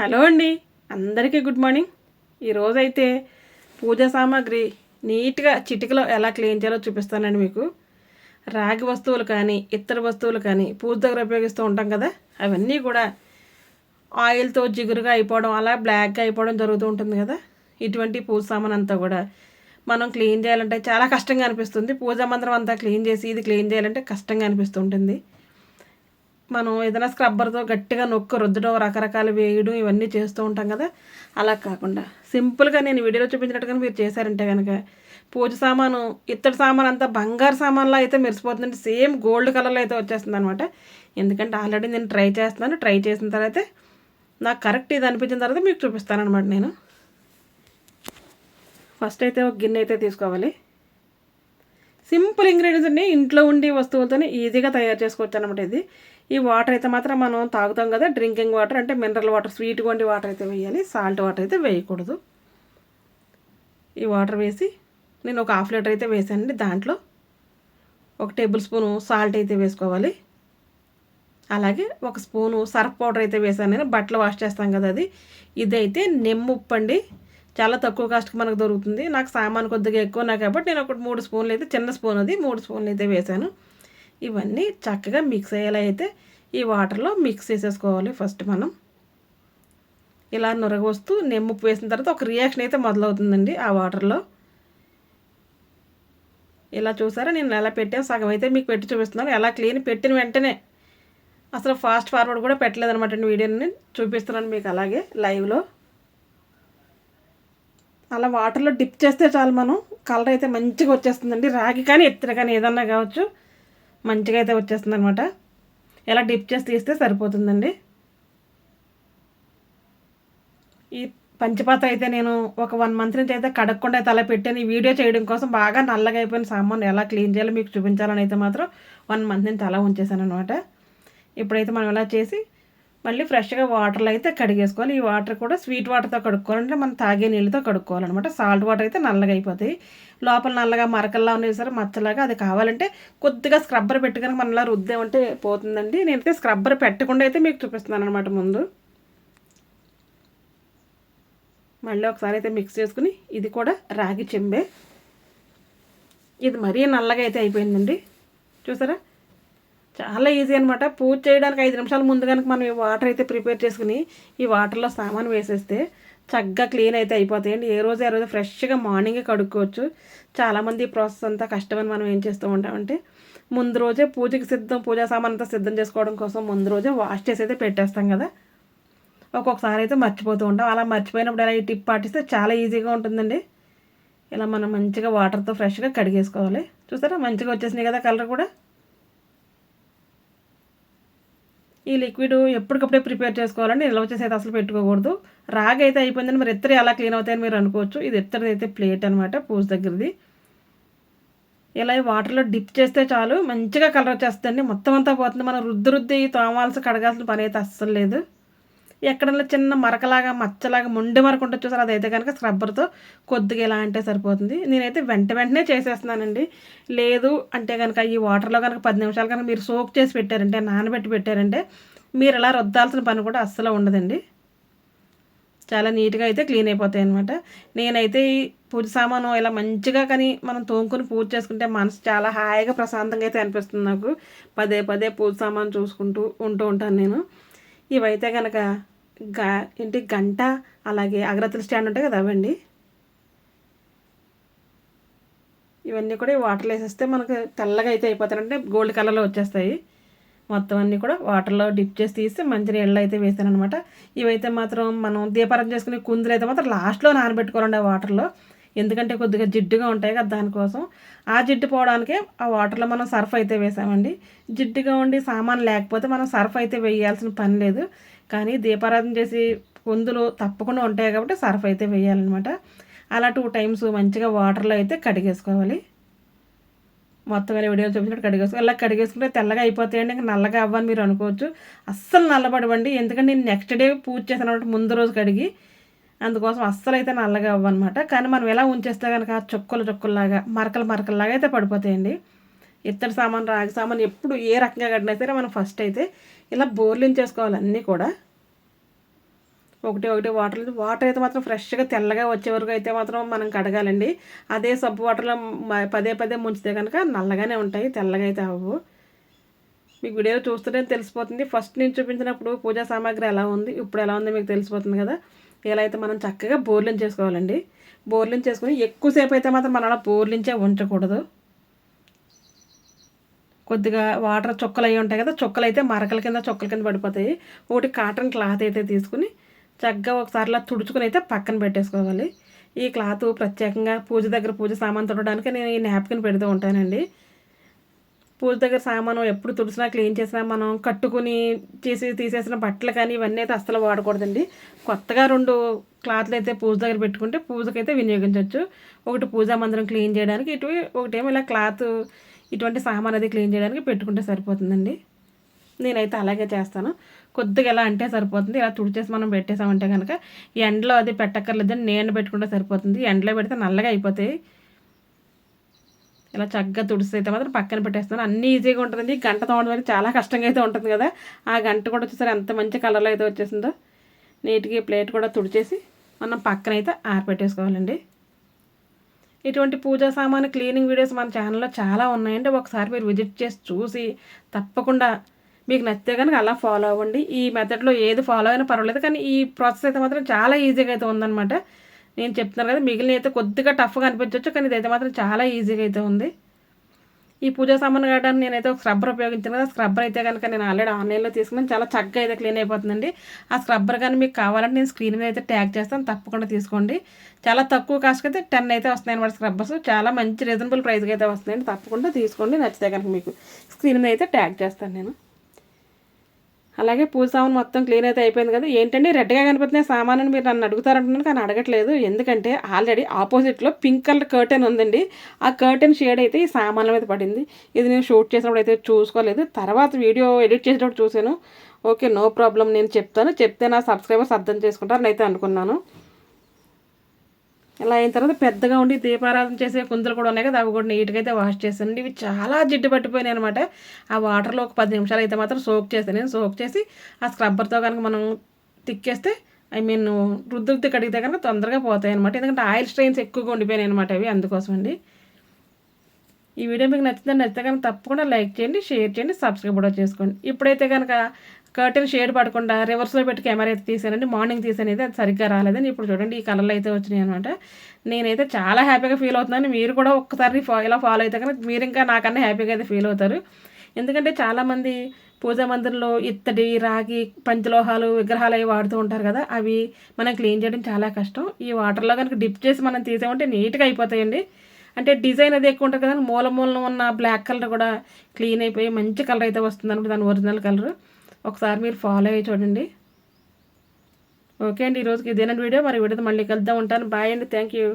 Hello అండి. అందరికీ good morning. ఈరోజైతే పూజా సామాగ్రి నీట్గా చిటికలో ఎలా క్లీన్ చేయాలో చూపిస్తానండి మీకు. రాగి వస్తువులు కానీ ఇతర వస్తువులు కానీ పూజ దగ్గర ఉపయోగిస్తూ ఉంటాం కదా అవన్నీ కూడా ఆయిల్తో జిగురుగా అయిపోవడం అలా బ్లాక్గా అయిపోవడం జరుగుతూ ఉంటుంది కదా. ఇటువంటి పూజ సామాన్ అంతా కూడా మనం క్లీన్ చేయాలంటే చాలా కష్టంగా అనిపిస్తుంది. పూజా మందిరం అంతా క్లీన్ చేసి ఇది క్లీన్ చేయాలంటే కష్టంగా అనిపిస్తుంటుంది మనం ఏదైనా స్క్రబ్బర్తో గట్టిగా నొక్కు రుద్దడం రకరకాలు వేయడం ఇవన్నీ చేస్తూ ఉంటాం కదా. అలా కాకుండా సింపుల్గా నేను వీడియోలో చూపించినట్టుగా మీరు చేశారంటే కనుక పూజ సామాను ఇత్తడి సామాన్ అంతా బంగారు సామాన్లో అయితే మెరిసిపోతుందంటే సేమ్ గోల్డ్ కలర్లో అయితే వచ్చేస్తుంది అనమాట ఎందుకంటే ఆల్రెడీ నేను ట్రై చేస్తున్నాను. ట్రై చేసిన తర్వాత నాకు కరెక్ట్ ఇది అనిపించిన తర్వాత మీకు చూపిస్తాను అనమాట నేను. ఫస్ట్ అయితే ఒక గిన్నె అయితే తీసుకోవాలి. సింపుల్ ఇంగ్రీడియంట్స్ అన్ని ఇంట్లో ఉండే వస్తువులతోనే ఈజీగా తయారు చేసుకోవచ్చు అనమాట ఇది. ఈ వాటర్ అయితే మాత్రం మనం తాగుతాం కదా డ్రింకింగ్ వాటర్ అంటే మినరల్ వాటర్ స్వీట్గా వంటి వాటర్ అయితే వేయాలి సాల్ట్ వాటర్ అయితే వేయకూడదు. ఈ వాటర్ వేసి నేను ఒక హాఫ్ లీటర్ అయితే వేసానండి దాంట్లో. ఒక టేబుల్ స్పూను సాల్ట్ అయితే వేసుకోవాలి. అలాగే ఒక స్పూను సర్ఫ్ పౌడర్ అయితే వేసాను నేను బట్టలు వాష్ చేస్తాం కదా అది. ఇదైతే నెమ్ముప్పు అండి. చాలా తక్కువ కాస్ట్కి మనకు దొరుకుతుంది. నాకు సామాన్ కొద్దిగా ఎక్కువ నాకు కాబట్టి నేను ఒక మూడు స్పూన్లు అయితే చిన్న స్పూన్ అది మూడు స్పూన్లు అయితే వేసాను. ఇవన్నీ చక్కగా మిక్స్ అయ్యేలా అయితే ఈ వాటర్లో మిక్స్ చేసేసుకోవాలి ఫస్ట్ మనం. ఇలా నురగొస్తూ నెమ్ముప్పు వేసిన తర్వాత ఒక రియాక్షన్ అయితే మొదలవుతుందండి ఆ వాటర్లో ఇలా చూసారా నేను ఎలా పెట్టాను సగం అయితే మీకు పెట్టి చూపిస్తున్నాను. ఎలా క్లీన్ పెట్టిన వెంటనే అసలు ఫాస్ట్ ఫార్వర్డ్ కూడా పెట్టలేదనమాట వీడియోని. చూపిస్తున్నాను మీకు అలాగే లైవ్లో అలా వాటర్లో డిప్ చేస్తే చాలు మనం. కలర్ అయితే మంచిగా వచ్చేస్తుందండి. రాగి కానీ ఎత్తిన కానీ ఏదన్నా కావచ్చు. మంచిగా అయితే వచ్చేస్తుంది అనమాట ఇలా డిప్ చేసి తీస్తే సరిపోతుందండి. ఈ పంచపాత అయితే నేను ఒక వన్ మంత్ నుంచి అయితే కడగకుండా అయితే అలా పెట్టాను. ఈ వీడియో చేయడం కోసం బాగా నల్లగా అయిపోయిన సామాన్ ఎలా క్లీన్ చేయాలో మీకు చూపించాలని అయితే మాత్రం వన్ మంత్ నుంచి అలా ఉంచేసాను అనమాట ఇప్పుడైతే మనం ఇలా చేసి మళ్ళీ ఫ్రెష్గా వాటర్లో అయితే కడిగేసుకోవాలి. ఈ వాటర్ కూడా స్వీట్ వాటర్తో కడుక్కోవాలంటే మనం తాగే నీళ్ళతో కడుక్కోవాలన్నమాట. సాల్ట్ వాటర్ అయితే నల్లగా అయిపోతాయి. లోపల నల్లగా మరకల్లా ఉన్నాయి సరే మచ్చలాగా అది కావాలంటే కొద్దిగా స్క్రబ్బర్ పెట్టుకొని మనం ఇలా రుద్దామంటే పోతుందండి. నేనైతే స్క్రబ్బర్ పెట్టకుండా అయితే మీకు చూపిస్తున్నాను అనమాట ముందు. మళ్ళీ ఒకసారి అయితే మిక్స్ చేసుకుని ఇది కూడా రాగి చెంబే. ఇది మరీ నల్లగా అయితే అయిపోయిందండి. చూసారా? చాలా ఈజీ అనమాట పూజ చేయడానికి ఐదు నిమిషాల ముందు కనుక మనం ఈ వాటర్ అయితే ప్రిపేర్ చేసుకుని ఈ వాటర్లో సామాన్ వేసేస్తే చక్కగా క్లీన్ అయితే అయిపోతాయండి. ఏ రోజు ఆ రోజు ఫ్రెష్గా మార్నింగే కడుక్కోవచ్చు. చాలామంది ఈ ప్రాసెస్ అంతా కష్టమని మనం ఏం చేస్తూ ఉంటామంటే ముందు రోజే పూజకి సిద్ధం పూజా సామాన్ అంతా సిద్ధం చేసుకోవడం కోసం ముందు రోజే వాష్ చేసి అయితే పెట్టేస్తాం కదా. ఒక్కొక్కసారి అయితే మర్చిపోతూ ఉంటాం. అలా మర్చిపోయినప్పుడు ఇలా ఈ టిప్ పాటిస్తే చాలా ఈజీగా ఉంటుందండి. ఇలా మనం మంచిగా వాటర్తో ఫ్రెష్గా కడిగేసుకోవాలి. చూసారా? మంచిగా వచ్చేసినాయి కదా కలర్ కూడా. ఈ లిక్విడ్ ఎప్పటికప్పుడే ప్రిపేర్ చేసుకోవాలండి. నిల్వ చేసి అయితే అసలు పెట్టుకోకూడదు. రాగి అయితే అయిపోయిందని మరి ఎత్తరి ఎలా క్లీన్ అవుతాయని మీరు అనుకోవచ్చు. ఇది ఎత్తరిది అయితే ప్లేట్ అనమాట పూజ దగ్గరది. ఇలా వాటర్లో డిప్ చేస్తే చాలు. మంచిగా కలర్ వచ్చేస్తుందండి. మొత్తం అంతా పోతుంది. మనం రుద్ది రుద్ది తోమాల్సి కడగాల్సిన పని అయితే అస్సలు లేదు. ఎక్కడన్నా చిన్న మరకలాగా మచ్చలాగా మొండి మరక ఉంటుంది చూసారు? అదైతే కనుక స్క్రబ్బర్తో కొద్దిగా ఎలా అంటే సరిపోతుంది. నేనైతే వెంట వెంటనే చేసేస్తున్నానండి. లేదు అంటే కనుక ఈ వాటర్లో కనుక పది నిమిషాలు కనుక మీరు సోక్ చేసి పెట్టారంటే నానబెట్టి పెట్టారంటే మీరు ఇలా రుద్దాల్సిన పని కూడా అస్సలు ఉండదండి. చాలా నీట్గా అయితే క్లీన్ అయిపోతాయి అనమాట నేనైతే ఈ పూజ సామాను ఇలా మంచిగా కానీ మనం తోముకొని పూజ చేసుకుంటే మనసు చాలా హాయిగా ప్రశాంతంగా అయితే అనిపిస్తుంది నాకు. పదే పదే పూజ సామాను చూసుకుంటూ ఉంటూ ఉంటాను నేను. ఇవైతే కనుక గ ఏంటి గంట అలాగే అగరత్తుల స్టాండ్ ఉంటాయి కదా అవండి? ఇవన్నీ కూడా వాటర్లో వేసేస్తే మనకు తెల్లగా అయితే అయిపోతారంటే గోల్డ్ కలర్లో వచ్చేస్తాయి. మొత్తం అన్నీ కూడా వాటర్లో డిప్ చేసి తీసి మంచి నీళ్ళు అయితే వేసాను అనమాట ఇవైతే మాత్రం మనం దీపారం చేసుకునే కుందులు అయితే మాత్రం లాస్ట్లో నానబెట్టుకోవాలండి ఆ వాటర్లో ఎందుకంటే కొద్దిగా జిడ్డుగా ఉంటాయి కదా దానికోసం. ఆ జిడ్డు పోవడానికే ఆ వాటర్లో మనం సర్ఫ్ అయితే వేసామండి. జిడ్డుగా ఉండి సామాన్ లేకపోతే మనం సర్ఫ్ అయితే వేయాల్సిన పని లేదు. కానీ దీపారాధన చేసి పొందులు తప్పకుండా ఉంటాయి కాబట్టి సర్ఫ్ అయితే వేయాలన్నమాట. అలా టూ టైమ్స్ మంచిగా వాటర్లో అయితే కడిగేసుకోవాలి. మొత్తం వీడియోలు చూపించినట్టు కడిగేసుకో ఇలా కడిగేసుకుంటే తెల్లగా అయిపోతాయండి. ఇంకా నల్లగా అవ్వని మీరు అనుకోవచ్చు. అస్సలు నల్లబడవండి. ఎందుకంటే నేను నెక్స్ట్ డే పూజ చేసిన ముందు రోజు కడిగి అందుకోసం అస్సలు అయితే నల్లగా అవ్వనమాట. కానీ మనం ఎలా ఉంచేస్తే కనుక చుక్కలు చుక్కల్లాగా మరకలు మరకల్లాగా అయితే పడిపోతాయండి. ఇత్తడి సామాన్ రాగి సామాన్ ఎప్పుడు ఏ రకంగా కట్టినా సరే మనం ఫస్ట్ అయితే ఇలా బోర్లింగ్ చేసుకోవాలి అన్నీ కూడా. ఒకటి ఒకటి వాటర్ వాటర్ అయితే మాత్రం ఫ్రెష్గా తెల్లగా వచ్చే వరకు అయితే మాత్రం మనం కడగాలండి. అదే సబ్బు వాటర్లో పదే పదే ముంచితే కనుక నల్లగానే ఉంటాయి తెల్లగా అయితే అవ్వవు మీకు వీడియోలో చూస్తుంటే తెలిసిపోతుంది. ఫస్ట్ నేను చూపించినప్పుడు పూజా సామాగ్రి ఎలా ఉంది ఇప్పుడు ఎలా ఉంది మీకు తెలిసిపోతుంది కదా. ఇలా అయితే మనం చక్కగా బోర్లింగ్ చేసుకోవాలండి. బోర్లింగ్ చేసుకుని ఎక్కువసేపు అయితే మాత్రం మనం అలా బోర్లించే ఉంచకూడదు. కొద్దిగా వాటర్ చుక్కలు అవి ఉంటాయి కదా చుక్కలు అయితే మరకల కింద చుక్కల కింద పడిపోతాయి. ఒకటి కాటన్ క్లాత్ అయితే తీసుకుని చక్కగా ఒకసారి అలా తుడుచుకుని అయితే పక్కన పెట్టేసుకోవాలి. ఈ క్లాత్ ప్రత్యేకంగా పూజ దగ్గర పూజ సామాన్ తుడడానికి నేను ఈ నాప్కిన్ పెడుతూ ఉంటానండి. పూజ దగ్గర సామాను ఎప్పుడు తుడిసినా క్లీన్ చేసినా మనం కట్టుకుని చేసి తీసేసిన బట్టలు కానీ ఇవన్నీ అయితే అస్సలు వాడకూడదండి. కొత్తగా రెండు క్లాత్లు అయితే పూజ దగ్గర పెట్టుకుంటే పూజకైతే వినియోగించవచ్చు ఒకటి పూజా మందిరం క్లీన్ చేయడానికి ఇటు ఒకటేమో ఇలా క్లాత్ ఇటువంటి సామాన్ అది క్లీన్ చేయడానికి పెట్టుకుంటే సరిపోతుందండి. నేనైతే అలాగే చేస్తాను. కొద్దిగా ఎలా అంటే సరిపోతుంది. ఇలా తుడిచేసి మనం పెట్టేసామంటే కనుక ఎండలో అది పెట్టక్కర్లేదని నేను పెట్టుకుంటే సరిపోతుంది. ఎండలో పెడితే నల్లగా అయిపోతాయి. ఇలా చక్కగా తుడిసి అయితే మాత్రం పక్కన పెట్టేస్తాను అన్నీ ఈజీగా ఉంటుంది గంట తోడడానికి చాలా కష్టంగా అయితే ఉంటుంది కదా. ఆ గంట కూడా వచ్చేసరి ఎంత మంచి కలర్లో అయితే వచ్చేసిందో. నీట్గా ప్లేట్ కూడా తుడిచేసి మనం పక్కన అయితే ఆరపెట్టేసుకోవాలండి ఇటువంటి పూజా సామాను క్లీనింగ్ వీడియోస్ మన ఛానల్లో చాలా ఉన్నాయండి. ఒకసారి మీరు విజిట్ చేసి చూసి తప్పకుండా మీకు నచ్చితే కనుక అలా ఫాలో అవ్వండి. ఈ మెథడ్లో ఏది ఫాలో అయినా పర్వాలేదు. కానీ ఈ ప్రాసెస్ అయితే మాత్రం చాలా ఈజీగా అయితే ఉందన్నమాట. నేను చెప్తున్నాను కదా మిగిలిన అయితే కొద్దిగా టఫ్గా అనిపించవచ్చు కానీ ఇదైతే మాత్రం చాలా ఈజీగా అయితే ఉంది. ఈ పూజా సామాన్ కావడానికి నేనైతే ఒక స్క్రబ్బర్ ఉపయోగించాను కదా స్క్రబ్బర్ అయితే కనుక నేను ఆల్రెడీ ఆన్లైన్లో తీసుకున్నాను. చాలా చక్కగా అయితే క్లీన్ అయిపోతుందండి. ఆ స్క్రబ్బర్ కానీ మీకు కావాలంటే నేను స్క్రీన్ మీద అయితే ట్యాగ్ చేస్తాను తప్పకుండా తీసుకోండి. చాలా తక్కువ కాస్ట్ అయితే టెన్ అయితే వస్తున్నాయి అనమాట స్క్రబ్బర్స్ చాలా మంచి రీజనబుల్ ప్రైస్కి అయితే వస్తున్నాయండి తప్పకుండా తీసుకోండి. నచ్చితే కనుక మీకు స్క్రీన్ మీద అయితే ట్యాగ్ చేస్తాను నేను. అలాగే పూజ సామాన్ మొత్తం క్లీన్ అయితే అయిపోయింది కదా. ఏంటంటే రెడ్గా కనిపిస్తున్నాయి సామాన్ మీరు నన్ను అడుగుతారంటున్నాను కానీ అడగట్లేదు. ఎందుకంటే ఆల్రెడీ ఆపోజిట్లో పింక్ కలర్ కర్టెన్ ఉందండి. ఆ కర్టెన్ షేడ్ అయితే ఈ సామాన్ల మీద పడింది. ఇది నేను షూట్ చేసినప్పుడు అయితే చూసుకోలేదు. తర్వాత వీడియో ఎడిట్ చేసేటప్పుడు చూశాను. ఓకే నో ప్రాబ్లం నేను చెప్తాను. చెప్తే నా సబ్స్క్రైబర్స్ అర్థం చేసుకుంటారని అయితే అనుకున్నాను. ఇలా అయిన తర్వాత పెద్దగా ఉండి దీపారాధన చేసే కుందులు కూడా ఉన్నాయి కదా అవి కూడా నీట్గా అయితే వాష్ చేశాను ఇవి చాలా జిడ్డు పట్టిపోయినాయి అనమాట ఆ వాటర్లో ఒక పది నిమిషాలు అయితే మాత్రం సోక్ చేస్తాను నేను సోక్ చేసి ఆ స్క్రబ్బర్తో కనుక మనం తిక్కేస్తే ఐ మీన్ రుద్దులతో కడిగితే కనుక తొందరగా పోతాయి అనమాట ఎందుకంటే ఆయిల్ స్ట్రెయిన్స్ ఎక్కువగా ఉండిపోయినాయి అనమాట అవి అందుకోసం అండి. ఈ వీడియో మీకు నచ్చిందని నచ్చితే కనుక తప్పకుండా లైక్ చేయండి షేర్ చేయండి సబ్స్క్రైబ్ కూడా చేసుకోండి. ఇప్పుడైతే కనుక కర్టెన్ షేడ్ పడకుండా రివర్స్లో పెట్టి కెమెరా అయితే తీసానండి మార్నింగ్ తీసానైతే అయితే అది సరిగ్గా రాలేదని ఇప్పుడు చూడండి ఈ కలర్లు అయితే వచ్చినాయి అనమాట నేనైతే చాలా హ్యాపీగా ఫీల్ అవుతున్నాను. మీరు కూడా ఒక్కసారి ఇలా ఫాలో అయితే కనుక మీరు ఇంకా నాకన్నా హ్యాపీగా అయితే ఫీల్ అవుతారు. ఎందుకంటే చాలామంది పూజా మందిరంలో ఇత్తడి రాగి పంచలోహాలు విగ్రహాలు అవి వాడుతూ ఉంటారు కదా అవి మనం క్లీన్ చేయడం చాలా కష్టం. ఈ వాటర్లో కనుక డిప్ చేసి మనం తీసామంటే నీట్గా అయిపోతాయండి. అంటే డిజైన్ అది ఎక్కువ ఉంటుంది కదా మూల మూలన ఉన్న బ్లాక్ కలర్ కూడా క్లీన్ అయిపోయి మంచి కలర్ అయితే వస్తుంది అనమాట దాని ఒరిజినల్ కలర్ ఒకసారి మీరు ఫాలో అయ్యి చూడండి. ఓకే అండి ఈరోజుకి ఇదేనండి వీడియో. మరి వీడియో మళ్ళీ కలుద్దాం ఉంటాను. బాయ్ అండి థ్యాంక్ యూ